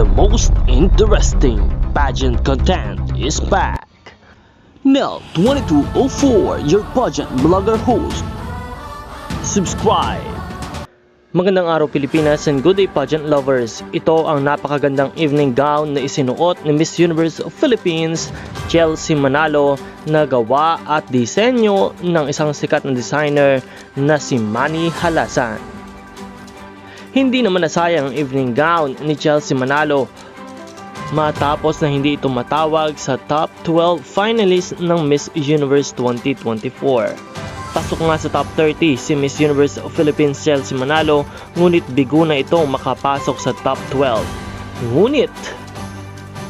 the most interesting pageant content is back. Mel 2204, your pageant blogger host. Subscribe. Magandang araw Pilipinas and good day pageant lovers. Ito ang napakagandang evening gown na isinuot ni Miss Universe of Philippines, Chelsea Manalo, na gawa at disenyo ng isang sikat na designer na si Manny Halasan. Hindi naman nasayang ang evening gown ni Chelsea Manalo matapos na hindi ito matawag sa top 12 finalists ng Miss Universe 2024. Pasok nga sa top 30 si Miss Universe of Philippines Chelsea Manalo ngunit bigo na itong makapasok sa top 12. Ngunit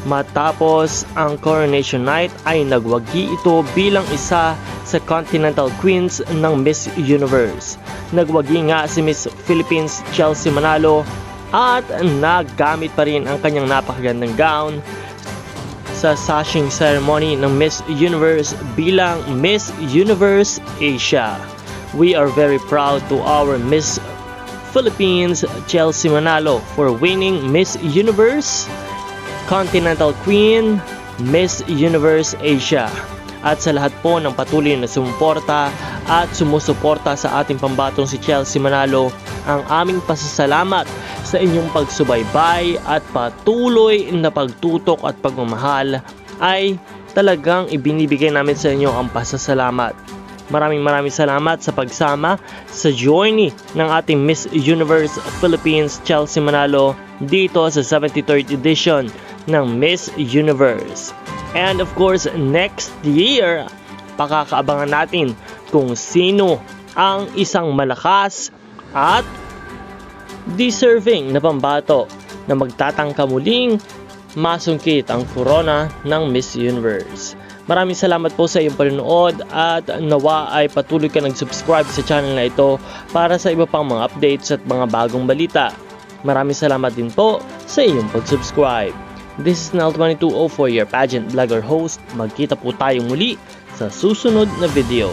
matapos ang coronation night ay nagwagi ito bilang isa sa Continental Queens ng Miss Universe. Nagwagi nga si Miss Philippines Chelsea Manalo at nagamit pa rin ang kanyang napakagandang gown sa sashing ceremony ng Miss Universe bilang Miss Universe Asia. We are very proud to our Miss Philippines Chelsea Manalo for winning Miss Universe, Continental Queen, Miss Universe Asia. At sa lahat po ng patuloy na sumuporta at sumusuporta sa ating pambatong si Chelsea Manalo, ang aming pasasalamat sa inyong pagsubaybay at patuloy na pagtutok at pagmamahal ay talagang ibinibigay namin sa inyo ang pasasalamat. Maraming maraming salamat sa pagsama sa journey ng ating Miss Universe Philippines Chelsea Manalo dito sa 73rd edition ng Miss Universe. And of course, next year, pakakaabangan natin kung sino ang isang malakas at deserving na pambato na magtatangka muling masungkit ang corona ng Miss Universe. Maraming salamat po sa iyong panonood at nawa ay patuloy ka nag-subscribe sa channel na ito para sa iba pang mga updates at mga bagong balita. Maraming salamat din po sa iyong pag-subscribe. This is Nal2204, your pageant vlogger host. Magkita po tayong muli sa susunod na video.